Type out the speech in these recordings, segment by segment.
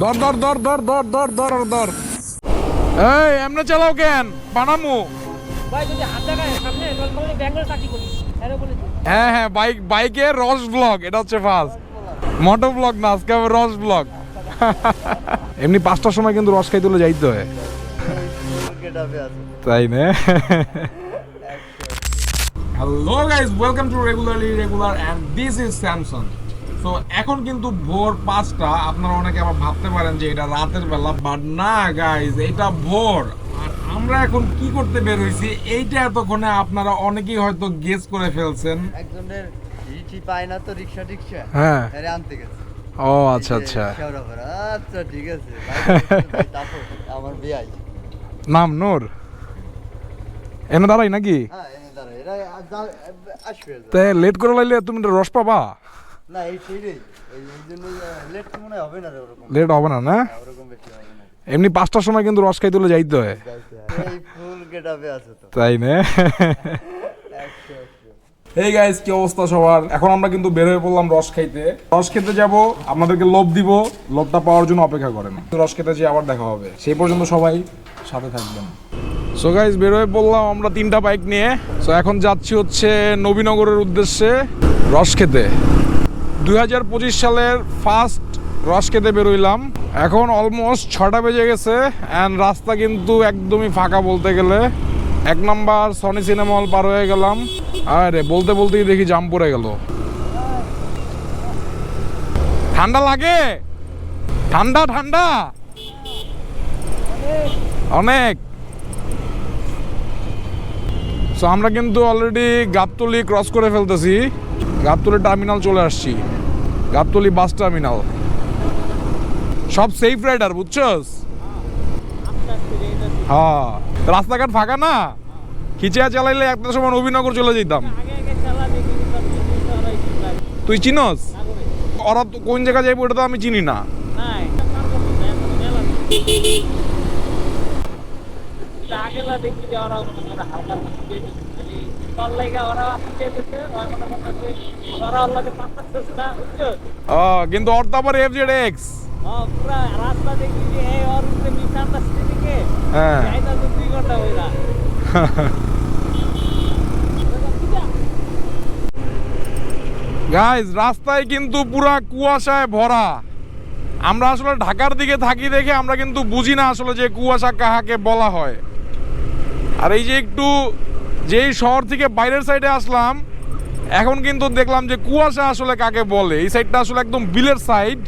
ধর ধর ধর ধর ধর ধর ধর ধর এই এমনি চালাও কেন? বানামু। ভাই যদি হাত দেখায় সামনে তাহলে বলে ব্যাঙ্গল চাকরি করি। বলে হ্যাঁ হ্যাঁ বাইক বাইকে রস ব্লগ এটা হচ্ছে ফার্স্ট মোটো ব্লগ না আজকে রস ব্লগ এমনি পাঁচটার সময় কিন্তু রস খাইতে হলে যাইতে হয়। তাই না? Hello guys welcome to regularly regular and this is Samsung তো এখন কিন্তু ভোর পাঁচটা আপনারা অনেকে আবার ভাবতে পারেন যে এটা রাতের বেলা বাট না গাইস এটা ভোর। আর আমরা এখন কি করতে বের হইছি এইটা এতক্ষণে আপনারা অনেকেই হয়তো গেস করে ফেলছেন। একজনের রিচি পায় না তো রিক্সা টিক্সা হ্যাঁ। আনতে গেছে। ও আচ্ছা আচ্ছা। আচ্ছা ঠিক আছে। আমার বিয়াই। নাম নূর। এনে দাঁড়াই নাকি? হ্যাঁ এনে দাঁড়া এরা আসবে তে লেট করে লাইলে তুমি রস পাবা? না এই সেইটাই এই এই জন্য লেট মনে হবে না ওরকম। লেট হবে না না? হ্যাঁ, ওরকম বেশি হবে না। এমনি পাঁচটার সময় কিন্তু রস খাইতে হলে যাইতে হয়। এই ফুল গেটাপে আছে তো। তাই না? এই গাইস কি অবস্থা সবার? এখন আমরা কিন্তু বের হয়ে পড়লাম রস খাইতে। রস খেতে যাব আপনাদেরকে লোভ দিব লোভটা পাওয়ার জন্য অপেক্ষা করেন। রস খেতে যেয়ে আবার দেখা হবে। সেই পর্যন্ত সবাই সাথে থাকবেন। সো গাইস বের হয়ে পড়লাম আমরা তিনটা বাইক নিয়ে। সো এখন যাচ্ছি হচ্ছে নবীনগরের উদ্দেশ্যে রস খেতে। দুই হাজার পঁচিশ সালের ফার্স্ট রস খেতে বেরোইলাম। এখন অলমোস্ট ছটা বেজে গেছে অ্যান্ড রাস্তা কিন্তু একদমই ফাঁকা বলতে গেলে। এক নাম্বার সনি সিনেমা হল পার হয়ে গেলাম। আরে, বলতে বলতেই দেখি জাম পড়ে গেল। ঠান্ডা লাগে? ঠান্ডা ঠান্ডা? অনেক। সো আমরা কিন্তু অলরেডি গাবতলি ক্রস করে ফেলতেছি। গাবতলি টার্মিনাল চলে আসছি। Gabtoli bus terminal. সব সেফ রাইডার বুঝছস? হ্যাঁ রাস্তাঘাট ফাঁকা না? খিচিয়া চালাইলে একটা সময় নবীনগর চলে যেতাম। তুই চিনস? ওরা কোন জায়গায় যাইবো ওটা তো আমি চিনি না। কিন্তু ওর আবার এফ জেড এক্স ও রাস্তা দেখি যে এই ওর উপরে নিশান দিকে হ্যাঁ। দুই ঘণ্টা হইলা গাইজ রাস্তায় কিন্তু পুরা কুয়াশায় ভরা। আমরা আসলে ঢাকার দিকে থাকি দেখে আমরা কিন্তু বুঝি না আসলে যে কুয়াশা কাহাকে বলা হয়। আর এই যে একটু যেই শহর থেকে বাইরের সাইডে আসলাম, এখন কিন্তু দেখলাম যে কুয়াশা আসলে কাকে বলে। এই সাইডটা আসলে একদম বিলের সাইড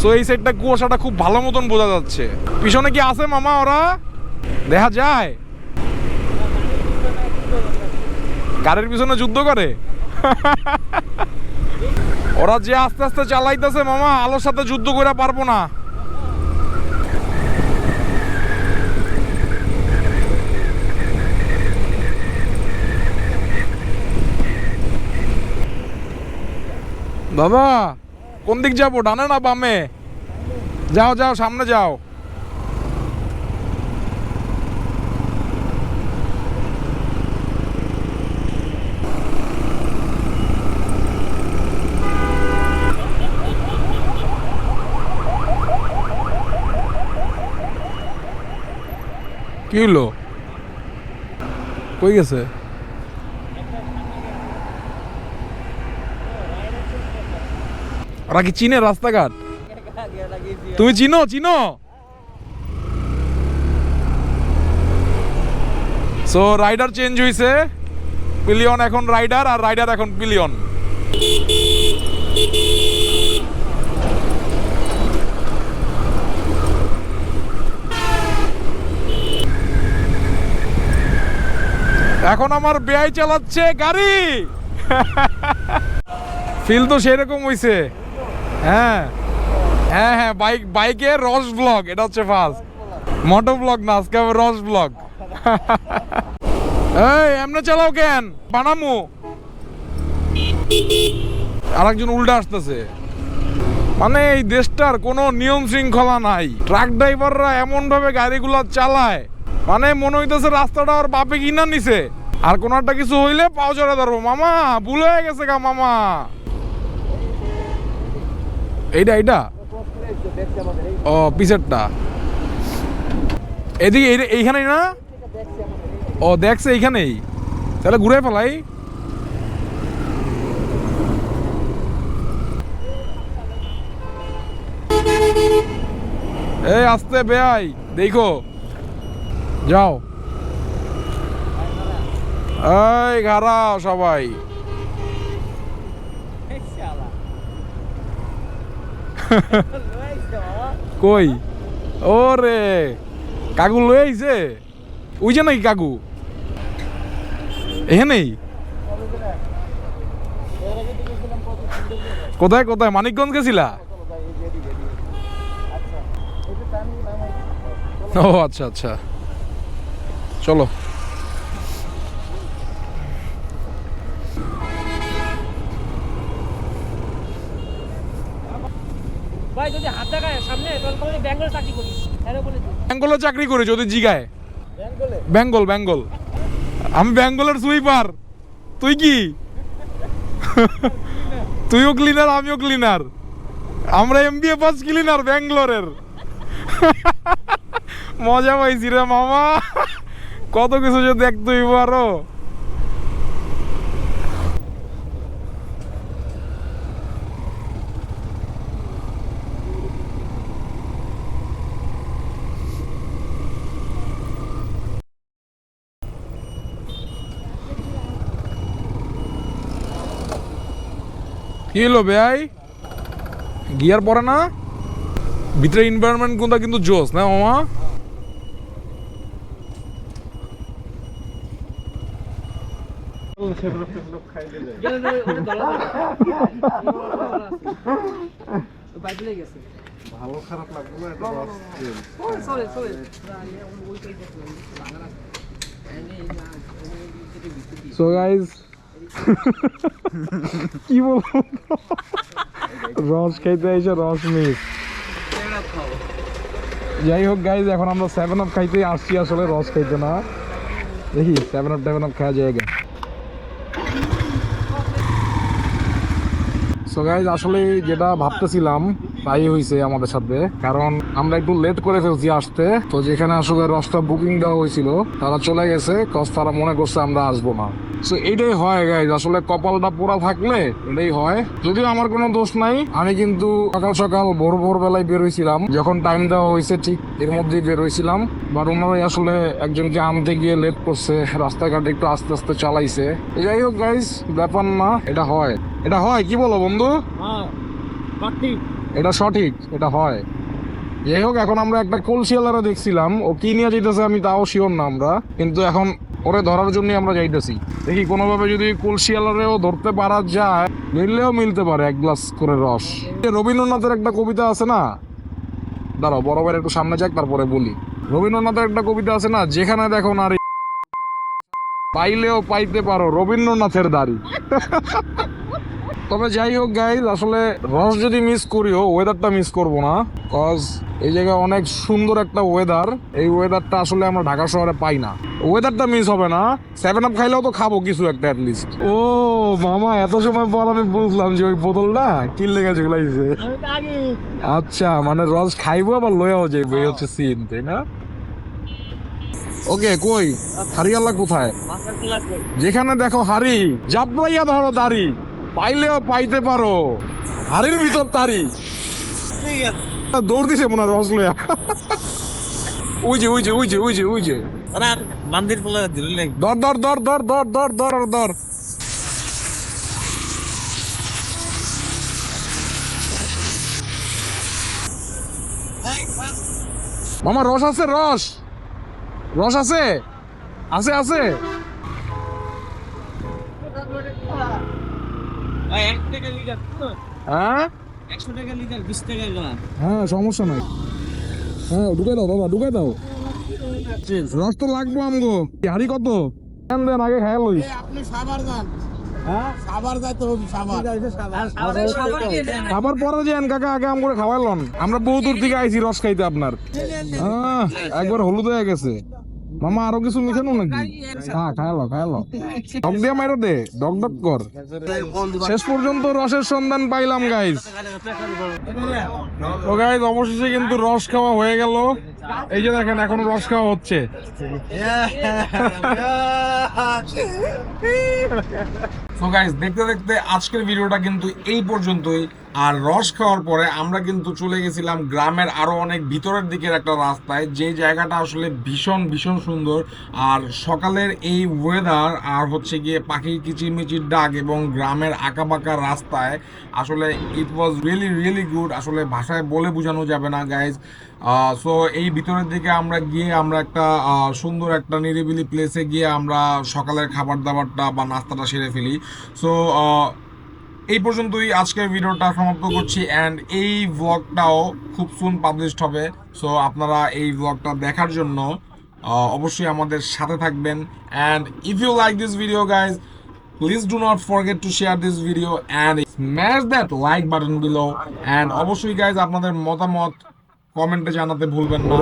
সো এই সাইডটা কুয়াশাটা খুব ভালো মতন বোঝা যাচ্ছে। পিছনে কি আছে মামা ওরা? দেখা যায়। গাড়ির পিছনে যুদ্ধ করে? ওরা যে আস্তে আস্তে চালাইতেছে মামা, আলোর সাথে যুদ্ধ করে পারব না। দাদা কোন দিক যাব? ডানে না বামে? যাও যাও, সামনে যাও। কি হলো কই গেছে? ওরা কি চিনে রাস্তাঘাট? তুমি চিনো চিনো? সো রাইডার চেঞ্জ হইছে। পিলিয়ন এখন রাইডার আর রাইডার এখন পিলিয়ন এখন আমার বেয়াই চালাচ্ছে গাড়ি। ফিল তো সেরকম হইছে। হ্যাঁ। হ্যাঁ হ্যাঁ বাইক, বাইকে রস ব্লগ এটা হচ্ছে ফার্স্ট মোটো ব্লগ না, আজকে রস ব্লগ এই, এমনি চালাও কেন? বানামু। আরেকজন উল্টা আসতেছে। মানে এই দেশটার কোনো নিয়ম শৃঙ্খলা নাই। ট্রাক ড্রাইভাররা এমন ভাবে গাড়িগুলো চালায়। মানে মনে হইতেছে রাস্তাটা আর বাপে কিনা নিছে। আর কোনো একটা কিছু হইলে পাও চড়ে ধরবো। মামা, ভুল হয়ে গেছে গা মামা। এইটা এইটা? ও পিছেরটা এদিকে, এই- এইখানেই না? ও, দেখছে এইখানেই। তাহলে ঘুরে ফেলাই এই, আস্তে বেয়াই দেখো। যাও। এই ঘাড়াও সবাই। কই? ওরে, কাকু লই আইছে উইছে নাকি কাকু? এখানেই কোথায় কোথায়? মানিকগঞ্জ গেছিলা? ও আচ্ছা আচ্ছা। চলো। ভাই যদি হাত দেখায় সামনে তাহলে বলে ব্যাঙ্গল চাকরি করি। বলে দিই বেঙ্গলে চাকরি করে যদি জিগায়। ব্যাঙ্গলে বেঙ্গল বেঙ্গল আমি বেঙ্গলের সুইপার তুই কি? তুইও ক্লিনার আমিও ক্লিনার আমরা এমবিএ পাস ক্লিনার ব্যাঙ্গলোরের মজা পাইছি রে মামা। কত কিছু যে দেখতে হইব কি হলো বেআই গিয়ার পরে না ভিতরে এনভায়রনমেন্ট কোনটা কিন্তু জোস না মামা ভালো খারাপ লাগবে না এটা রস তেল। চলে চলে সো গাইস কি রস খাইতে এসে রস মিস যাই হোক গাইজ এখন আমরা সেভেন আপ খাইতে আসছি, আসলে রস খাইতে না। দেখি সেভেন আপ টেভেন আপ খাওয়া জায়গা সো গাইজ আসলে যেটা ভাবতেছিলাম, তাই হয়েছে আমাদের সাথে। কারণ আমরা একটু লেট করে ফেলছি আসতে। তো যেখানে আসলে রসটা বুকিং দেওয়া হয়েছিল, তারা চলে গেছে কজ তারা মনে করছে আমরা আসব না। সো এইটাই হয় গাইজ আসলে কপালটা পোড়া থাকলে এটাই হয়। যদিও আমার কোনো দোষ নাই আমি কিন্তু সকাল সকাল ভোর ভোর বেলায় বেরোইছিলাম যখন টাইম দেওয়া হয়েছে ঠিক এর মধ্যেই বেরোইছিলাম বাট ওনারাই আসলে একজনকে আনতে গিয়ে লেট করছে রাস্তাঘাট একটু আস্তে আস্তে চালাইছে। যাই হোক গাইজ ব্যাপার না এটা হয়। এটা হয় কি বলো বন্ধু? হ্যাঁ এটা সঠিক এটা হয়। যাই হোক এখন আমরা একটা কলসিয়ালারা দেখছিলাম। ও কি নিয়ে যেতেছে আমি তাও শিওর না আমরা। কিন্তু এখন ওরে ধরার জন্য আমরা যাইতেছি। দেখি, কোনোভাবে যদি কলসিয়ালারেও ধরতে পারা যায়, মিললেও মিলতে পারে এক গ্লাস করে রস। রবীন্দ্রনাথের একটা কবিতা আছে না? দাঁড়াও বরাবর একটু সামনে যাক, তারপরে বলি। রবীন্দ্রনাথের একটা কবিতা আছে না? যেখানে দেখো নারী, পাইলেও পাইতে পারো রবীন্দ্রনাথের দাড়ি। তবে যাই হোক গাইজ আসলে রস যদি মিস করিও ওয়েদারটা মিস করব না কজ এই জায়গায় অনেক সুন্দর একটা ওয়েদার এই ওয়েদারটা আসলে আমরা ঢাকা শহরে পাই না। ওয়েদারটা মিস হবে না সেভেন আপ খাইলেও তো খাব কিছু একটা অ্যাটলিস্ট ও মামা এত সময় পর আমি বুঝলাম যে ওই বোতলটা কিনলে গেছে আগে আচ্ছা মানে রস খাইবো আবার লয়েও যাইবো এই হচ্ছে সিন তাই না? ওকে কই? হারিয়াল্লা কোথায়? যেখানে দেখো হাড়ি জাপড়াইয়া ধরো দাড়ি। পাইলেও পাইতে পারো। হাড়ির ভিতর তারি। দৌড় দিছে মনে হয় রস লইয়া। ওই যে ওই যে ওই যে ওই যে ওই যে ওরা মন্দির বলে দিলে দর দর দর দর দর দর দর দর মামা রস আছে রস। রস আছে? আছে আছে এক টাকা লিটার হ্যাঁ? একশো টাকা লিটার বিশ টাকা হ্যাঁ সমস্যা নাই। হ্যাঁ ঢুকে দাও বাবা ঢুকে দাও। রস তো লাগবো আমগো। হাড়ি কত? দেন আগে খেয়াল লইস। আপনি সাবার যান। হ্যাঁ? খাবার পরে যান কাকা আগে আম করে খাওয়াইলন আমরা বহু দূর থেকে আইছি রস খাইতে আপনার। আহ, একবার হলুদ হয়ে গেছে। মামা আরও কিছু মিশানো নাকি? হ্যাঁ খায়ালো খায়ালো ডক দিয়ে মাইরো দে ডক ডক কর। শেষ পর্যন্ত রসের সন্ধান পাইলাম গাইস তো গাইস অবশেষে কিন্তু রস খাওয়া হয়ে গেল। এই যে দেখেন এখন রস খাওয়া হচ্ছে। তো গাইস দেখতে দেখতে আজকের ভিডিওটা কিন্তু এই পর্যন্তই। আর রস খাওয়ার পরে আমরা কিন্তু চলে গেছিলাম গ্রামের আরও অনেক ভিতরের দিকের একটা রাস্তায়। যে জায়গাটা আসলে ভীষণ ভীষণ সুন্দর। আর সকালের এই ওয়েদার আর হচ্ছে গিয়ে পাখির কিচিরমিচির ডাক এবং গ্রামের আঁকাবাঁকা রাস্তায় আসলে it was really really good আসলে ভাষায় বলে বোঝানো যাবে না গাইজ সো এই ভিতরের দিকে আমরা গিয়ে আমরা একটা সুন্দর একটা নিরিবিলি প্লেসে গিয়ে আমরা সকালের খাবার দাবারটা বা নাস্তাটা সেরে ফেলি। সো এই পর্যন্তই আজকের ভিডিওটা সমাপ্ত করছি অ্যান্ড এই ব্লগটাও খুব সুন পাবলিশড হবে। সো আপনারা এই ব্লগটা দেখার জন্য অবশ্যই আমাদের সাথে থাকবেন। And if you like this video guys please do not forget to share this video and smash that like button below and অবশ্যই গাইজ আপনাদের মতামত কমেন্টে জানাতে ভুলবেন না।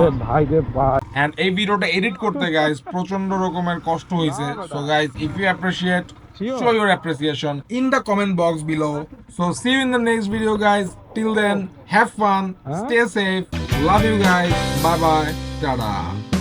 এন্ড এই ভিডিওটা এডিট করতে গাইস প্রচণ্ড রকমের কষ্ট হয়েছে so guys if you Sure. show your appreciation in the comment box below. So see you in the next video, guys. Till then, have fun, huh? stay safe. Love you guys. Bye bye. Ta da.